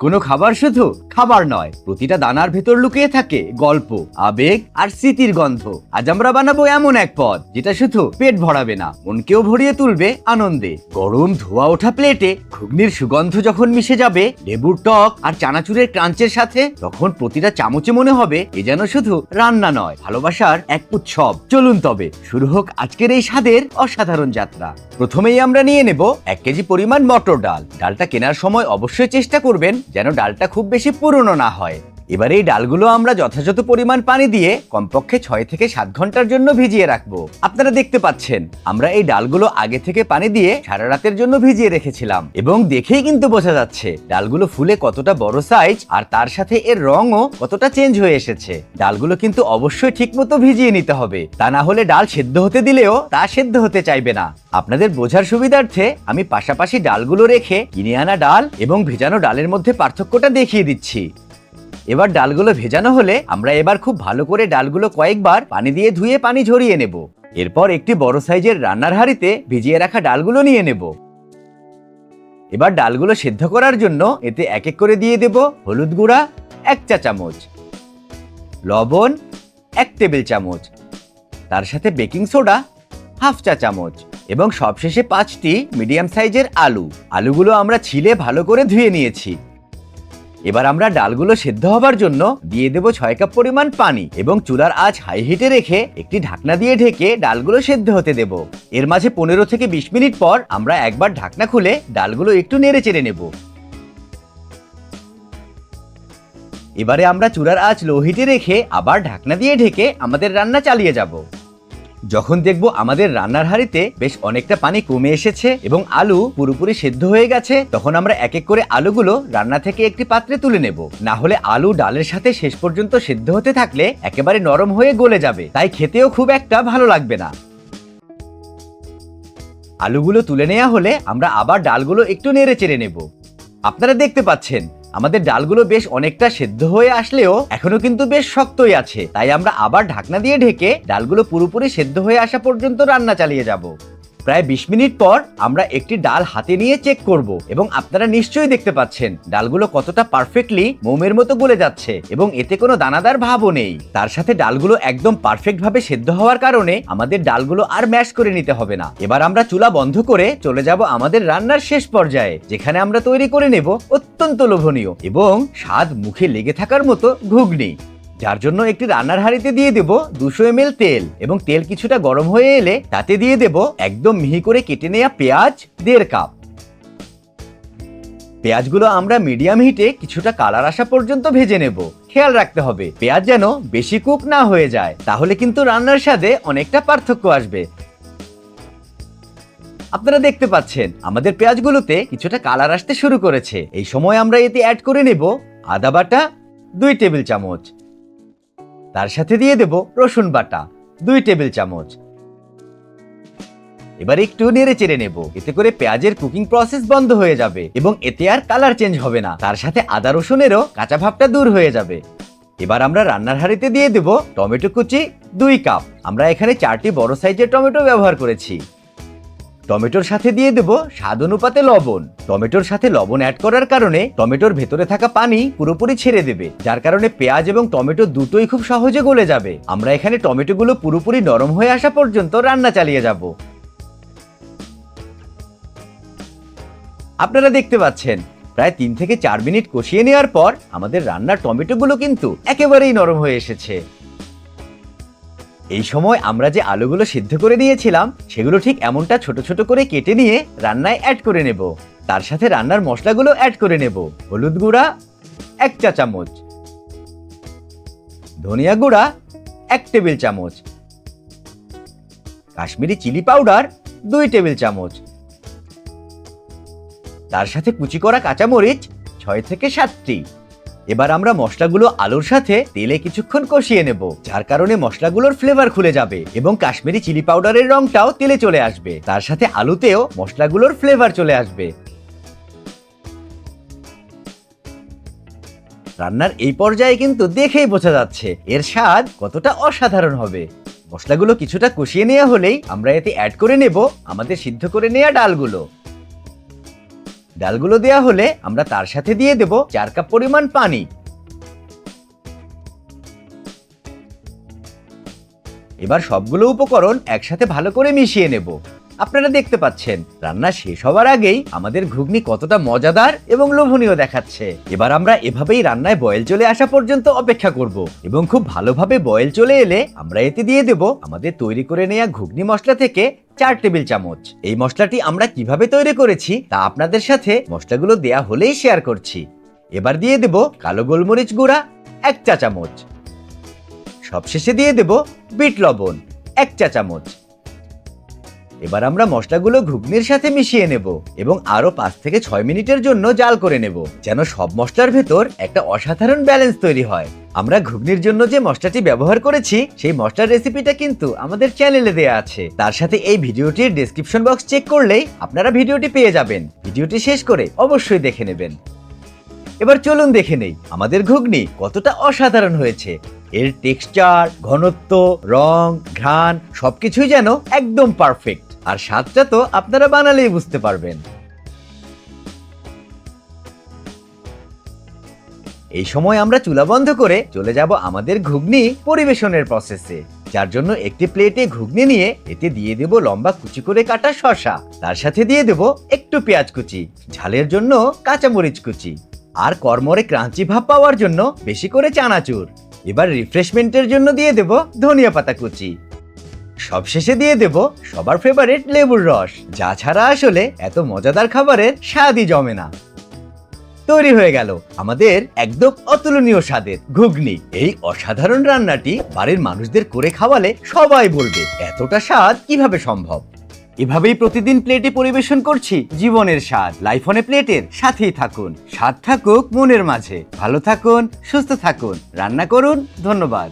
কোনো খাবার শুধু খাবার নয়, প্রতিটা দানার ভেতর লুকিয়ে থাকে গল্প, আবেগ আর স্মৃতির গন্ধ। আজ আমরা বানাবো এমন এক পদ, যেটা শুধু পেট ভরাবে না, মনকেও ভরিয়ে তুলবে আনন্দে। গরম ধোয়া ওঠা প্লেটে ঘুগনির সুগন্ধ যখন মিশে যাবে, লেবুর টক আর চানাচুরের ক্রাঞ্চের সাথে, তখন প্রতিটা চামচে মনে হবে এ যেন শুধু রান্না নয়, ভালোবাসার এক উৎসব। চলুন তবে, শুরু হোক আজকের এই স্বাদের অসাধারণ যাত্রা। প্রথমেই আমরা নিয়ে নেব এক কেজি পরিমাণ মটর ডাল। ডালটা কেনার সময় অবশ্যই চেষ্টা করবেন যেন ডালটা খুব বেশি পুরনো না হয়। এবার এই ডালগুলো আমরা যথাযথ পরিমাণ পানি দিয়ে কমপক্ষে ছয় থেকে সাত ঘণ্টার জন্য ভিজিয়ে রাখব। আপনারা দেখতে পাচ্ছেন, আমরা এই ডালগুলো আগে থেকে পানি দিয়ে সারা রাতের জন্য ভিজিয়ে রেখেছিলাম। এবং দেখেই কিন্তু বোঝা যাচ্ছে, ডালগুলো ফুলে কতটা বড় সাইজ আর তার সাথে এর রঙও কতটা চেঞ্জ হয়ে এসেছে। ডালগুলো কিন্তু অবশ্যই ঠিকমতো ভিজিয়ে নিতে হবে। তা না হলে ডাল সেদ্ধ হতে দিলেও তা সেদ্ধ হতে চাইবে না। আপনাদের বোঝার সুবিধার্থে আমি পাশাপাশি ডালগুলো রেখে কিনে আনা ডাল এবং ভেজানো ডালের মধ্যে পার্থক্যটা দেখিয়ে দিচ্ছি। এবার ডালগুলো ভেজানো হলে আমরা এবার খুব ভালো করে ডালগুলো কয়েকবার পানি দিয়ে ধুয়ে পানি ঝরিয়ে নেব। এরপর একটি বড় সাইজের রান্নার হাঁড়িতে ভিজিয়ে রাখা ডালগুলো নিয়ে নেব। এবার ডালগুলো সেদ্ধ করার জন্য এতে এক এক করে দিয়ে দেব হলুদ গুঁড়া, এক চা চামচ, লবণ, এক টেবিল চামচ, তার সাথে বেকিং সোডা, হাফ চা চামচ এবং সবশেষে পাঁচটি মিডিয়াম সাইজের আলু। আলুগুলো আমরা ছিলে ভালো করে ধুয়ে নিয়েছি। এবার আমরা ডালগুলো সেদ্ধ হবার জন্য দিয়ে দেব ছয় কাপ পরিমাণ পানি এবং চুলার আঁচ হাই হিটে রেখে একটি ঢাকনা দিয়ে ঢেকে ডালগুলো সেদ্ধ হতে দেব। এর মাঝে পনেরো থেকে বিশ মিনিট পর আমরা একবার ঢাকনা খুলে ডালগুলো একটু নেড়ে চেড়ে নেব। এবারে আমরা চুলার আঁচ লো হিটে রেখে আবার ঢাকনা দিয়ে ঢেকে আমাদের রান্না চালিয়ে যাব। যখন দেখব আমাদের রান্নার হাঁড়িতে বেশ অনেকটা পানি কমে এসেছে এবং আলু পুরোপুরি সেদ্ধ হয়ে গেছে, তখন আমরা এক এক করে আলুগুলো রান্না থেকে একটি পাত্রে তুলে নেব। না হলে আলু ডালের সাথে শেষ পর্যন্ত সেদ্ধ হতে থাকলে একেবারে নরম হয়ে গলে যাবে। তাই খেতেও খুব একটা ভালো লাগবে না। আলুগুলো তুলে নেওয়া হলে আমরা আবার ডালগুলো একটু নেড়ে চেড়ে নেব। আপনারা দেখতে পাচ্ছেন আমাদের ডালগুলো বেশ অনেকটা সেদ্ধ হয়ে আসলেও এখনও কিন্তু বেশ শক্তই আছে। তাই আমরা আবার ঢাকনা দিয়ে ঢেকে ডালগুলো পুরোপুরি সেদ্ধ হয়ে আসা পর্যন্ত রান্না চালিয়ে যাব। প্রায় বিশ মিনিট পর আমরা একটি ডাল হাতে নিয়ে চেক করব এবং আপনারা নিশ্চয়ই দেখতে পাচ্ছেন, ডালগুলো কতটা পারফেক্টলি মোমের মতো গলে যাচ্ছে এবং এতে কোনো দানাদার ভাবও নেই। তার সাথে ডালগুলো একদম পারফেক্ট ভাবে সেদ্ধ হওয়ার কারণে আমাদের ডালগুলো আর ম্যাশ করে নিতে হবে না। এবার আমরা চুলা বন্ধ করে চলে যাব আমাদের রান্নার শেষ পর্যায়ে, যেখানে আমরা তৈরি করে নেব অত্যন্ত লোভনীয় এবং স্বাদ মুখে লেগে থাকার মতো ঘুগনি। যার জন্য একটি রান্নার হাঁড়িতে দিয়ে দেব দুশো এম তেল এবং তেল কিছুটা গরম হয়ে এলে তাতে দিয়ে দেব একদম মিহি করে কেটে নেওয়া পেঁয়াজ দেড় কাপ। পেঁয়াজগুলো আমরা মিডিয়াম হিটে কিছুটা কালার আসা পর্যন্ত ভেজে নেব। খেয়াল রাখতে হবে, পেঁয়াজ যেন বেশি কুক না হয়ে যায়, তাহলে কিন্তু রান্নার স্বাদে অনেকটা পার্থক্য আসবে। আপনারা দেখতে পাচ্ছেন, আমাদের পেঁয়াজগুলোতে কিছুটা কালার আসতে শুরু করেছে। এই সময় আমরা এতে অ্যাড করে নেব আদা বাটা দুই টেবিল চামচ। তার সাথে দিয়ে দেব রসুন বাটা, দুই টেবিল চামচ। এবার একটু নেড়ে চেড়ে নেব, এতে করে পেঁয়াজের কুকিং প্রসেস বন্ধ হয়ে যাবে এবং এতে আর কালার চেঞ্জ হবে না। তার সাথে আদা রসুনেরও কাঁচা ভাবটা দূর হয়ে যাবে। এবার আমরা রান্নার হাঁড়িতে দিয়ে দেব টমেটো কুচি দুই কাপ আমরা এখানে চারটি বড় সাইজের টমেটো ব্যবহার করেছি। টমেটোর সাথে দিয়ে দেব স্বাদ অনুপাতে লবণ। টমেটোর সাথে লবণ অ্যাড করার কারণে টমেটোর ভেতরে থাকা পানি পুরোপুরি ছেড়ে দেবে, যার কারণে পেঁয়াজ এবং টমেটো দুটোই খুব সহজে গলে যাবে। আমরা এখানে টমেটোগুলো পুরোপুরি নরম হয়ে আসা পর্যন্ত রান্না চালিয়ে যাব। আপনারা দেখতে পাচ্ছেন, প্রায় তিন থেকে চার মিনিট কষিয়ে নেওয়ার পর আমাদের রান্নার টমেটোগুলো কিন্তু একেবারেই নরম হয়ে এসেছে। এই সময় আমরা যে আলুগুলো সিদ্ধ করে নিয়েছিলাম, সেগুলো ঠিক এমনটা ছোট ছোট করে কেটে নিয়ে রান্নায় অ্যাড করে নেব। তার সাথে রান্নার মশলাগুলো অ্যাড করে নেব। হলুদ গুঁড়া, এক চা চামচ। ধনিয়া গুঁড়া, এক টেবিল চামচ। কাশ্মীরি চিলি পাউডার, দুই টেবিল চামচ। তার সাথে কুচি করা কাঁচামরিচ, ছয় থেকে সাতটি। এবার আমরা মশলাগুলো আলুর সাথে তেলে কিছুক্ষণ কষিয়ে নেব, যার কারণে মশলাগুলোর ফ্লেভার খুলে যাবে এবং কাশ্মীরি চিলি পাউডারের রংটাও তেলে চলে আসবে। তার সাথে আলুতেও মশলাগুলোর ফ্লেভার চলে আসবে। রান্নার এই পর্যায়ে কিন্তু দেখেই বোঝা যাচ্ছে, এর স্বাদ কতটা অসাধারণ হবে। মশলাগুলো কিছুটা কষিয়ে নেওয়া হলেই আমরা এতে অ্যাড করে নেব আমাদের সিদ্ধ করে নেওয়া ডালগুলো। ডালগুলো দেয়া হলে আমরা তার সাথে দিয়ে দেব চার কাপ পরিমাণ পানি। এবার সবগুলো উপকরণ একসাথে ভালো করে মিশিয়ে নেব। আপনারা দেখতে পাচ্ছেন, রান্না শেষ হওয়ার আগেই আমাদের ঘুগনি কতটা মজাদার এবং লোভনীয় দেখাচ্ছে। এবার আমরা এভাবেই রান্নায় বয়েল চলে আসা পর্যন্ত অপেক্ষা করব এবং খুব ভালোভাবে বয়েল চলে এলে আমরা এতে দিয়ে দেব আমাদের তৈরি করে নেওয়া ঘুগনি মশলা থেকে চার টেবিল চামচ। এই মশলাটি আমরা কীভাবে তৈরি করেছি তা আপনাদের সাথে মশলাগুলো দেয়া হলেই শেয়ার করছি। এবার দিয়ে দেব কালো গোলমরিচ গুঁড়া, এক চা চামচ। সবশেষে দিয়ে দেব বিট লবণ, এক চা চামচ। এবার আমরা মশলাগুলো ঘুগনির সাথে মিশিয়ে নেব এবং আরও পাঁচ থেকে ছয় মিনিটের জন্য জাল করে নেব, যেন সব মশলার ভেতর একটা অসাধারণ ব্যালেন্স তৈরি হয়। আমরা ঘুগনির জন্য যে মশলাটি ব্যবহার করেছি, সেই মশলার রেসিপিটা কিন্তু আমাদের চ্যানেলে দেয়া আছে। তার সাথে এই ভিডিওটির ডেসক্রিপশন বক্স চেক করলেই আপনারা ভিডিওটি পেয়ে যাবেন। ভিডিওটি শেষ করে অবশ্যই দেখে নেবেন। এবার চলুন দেখে নেই, আমাদের ঘুগনি কতটা অসাধারণ হয়েছে। এর টেক্সচার ঘনত্ব, রং, ঘ্রাণ সবকিছুই যেন একদম পারফেক্ট আর স্বাদটা তো আপনারা বানালেই বুঝতে পারবেন। এই সময় আমরা চুলা বন্ধ করে চলে যাব আমাদের ঘুগনি পরিবেশনের প্রসেসে যার জন্য একটি প্লেটে ঘুগনি নিয়ে এতে দিয়ে দেব লম্বা কুচি করে কাটা শসা। তার সাথে দিয়ে দেব একটু পেঁয়াজ কুচি, ঝালের জন্য কাঁচামরিচ কুচি আর কর্মরে ক্রাঞ্চি ভাব পাওয়ার জন্য বেশি করে চানাচুর। এবার রিফ্রেশমেন্টের জন্য দিয়ে দেব ধনিয়া পাতা কুচি। সবশেষে দিয়ে দেব সবার ফেভারিট লেবুর রস। যা ছাড়া আসলে এত মজাদার খাবারের স্বাদই জমে না। তৈরি হয়ে গেল আমাদের একদম অতুলনীয় স্বাদের ঘুগনি। এই অসাধারণ রান্নাটি বাড়ির মানুষদের করে খাওয়ালে সবাই বলবে, এতটা স্বাদ কীভাবে সম্ভব? এভাবেই প্রতিদিন প্লেটে পরিবেশন করছি জীবনের স্বাদ। লাইফ অনে প্লেটের সাথেই থাকুন। স্বাদ থাকুক মনের মাঝে। ভালো থাকুন, সুস্থ থাকুন। রান্না করুন, ধন্যবাদ।